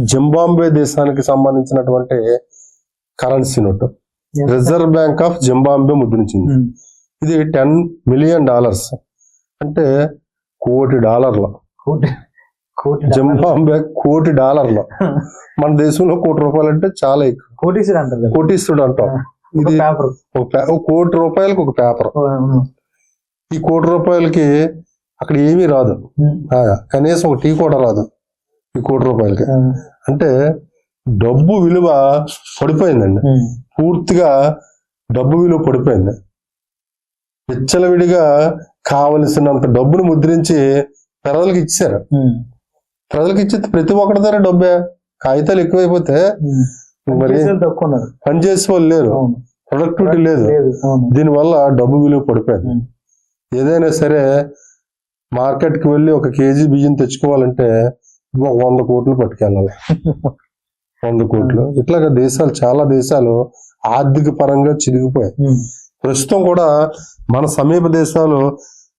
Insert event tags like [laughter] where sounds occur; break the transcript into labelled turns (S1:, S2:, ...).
S1: జింబాంబే దేశానికి సంబంధించినటువంటి currency note. Reserve bank of Zimbabwe ముద్రించింది.
S2: ఉమ్.
S1: ఇది టెన్ మిలియన్ డాలర్స్. అంటే కోటి డాలర్లు. జింబాంబే కోటి డాలర్లు. [laughs] మన దేశంలో కోటి రూపాయలు అంటే చాలా ఎక్కువ.
S2: కోటీశ్వరు అంటారు.
S1: కోటీశ్వరుడు అంటాం.
S2: ఒక
S1: ఇది
S2: పేపర్.
S1: ఒక కోటి రూపాయలకు ఒక పేపర్. ఈ కోటి రూపాయలకి అక్కడ ఏమీ రాదు. ఆ, కనీసం ఒక టీ కూడా రాదు. ఈ కోటి రూపాయలకి. అంటే డబ్బు విలువ పడిపోయిందండి. పూర్తిగా డబ్బు విలువ పడిపోయింది. విచ్చలవిడిగా కావలసినంత డబ్బును ముద్రించి ప్రజలకు ఇచ్చారు. ప్రజలకు ఇచ్చి ప్రతి ఒక్కరి దగ్గర డబ్బే. కాగితాలు ఎక్కువైపోతే మరి పనిచేసే వాళ్ళు లేరు. ప్రొడక్టివిటీ లేదు. దీనివల్ల డబ్బు విలువ పడిపోయింది. ఏదైనా సరే మార్కెట్కి వెళ్ళి ఒక కేజీ బియ్యం తెచ్చుకోవాలంటే వంద కోట్లు పట్టుకెళ్ళాలి. వంద కోట్లు. ఇట్లాగా దేశాలు చాలా దేశాలు ఆర్థిక పరంగా చిరిగిపోయాయి. ప్రస్తుతం కూడా మన సమీప దేశాలు